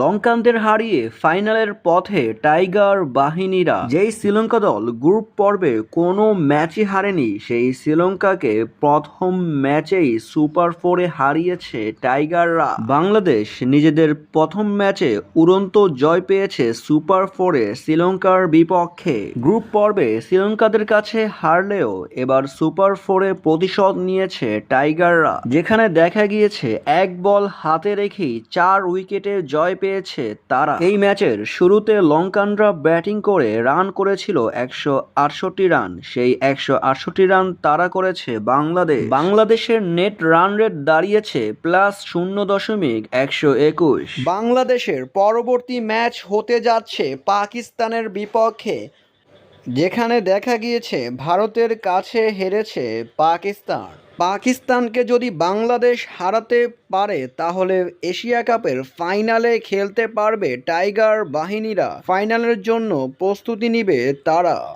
লঙ্কানদের হারিয়ে ফাইনালের পথে টাইগার বাহিনীরা যেই শ্রীলঙ্কা দল গ্রুপ পর্বে কোনো ম্যাচই হারেনি, সেই শ্রীলঙ্কাকে প্রথম ম্যাচেই সুপার ফোরে হারিয়েছে টাইগাররা। বাংলাদেশ নিজেদের প্রথম ম্যাচে উড়ন্ত জয় পেয়েছে সুপার ফোরে শ্রীলঙ্কার বিপক্ষে। গ্রুপ পর্বে শ্রীলঙ্কাদের কাছে হারলেও এবার সুপার ফোরে প্রতিশোধ নিয়েছে টাইগাররা, যেখানে দেখা গিয়েছে এক বল হাতে রেখেই চার উইকেটে জয় পেয়েছে তারা। এই ম্যাচের শুরুতে লঙ্কানরা ব্যাটিং করে রান করেছিল একশো আটষট্টি রান। সেই একশো আটষট্টি রান তারা করেছে বাংলাদেশ। বাংলাদেশের নেট রান রেট দাঁড়িয়েছে প্লাস শূন্য দশমিক একশো একুশ। বাংলাদেশের পরবর্তী ম্যাচ হতে যাচ্ছে পাকিস্তানের বিপক্ষে। যেখানে দেখা গিয়েছে ভারতের কাছে হেরেছে পাকিস্তান। পাকিস্তানকে যদি বাংলাদেশ হারাতে পারে, তাহলে এশিয়া কাপের ফাইনালে খেলতে পারবে টাইগার বাহিনীরা। ফাইনালের জন্য প্রস্তুতি নিবে তারা।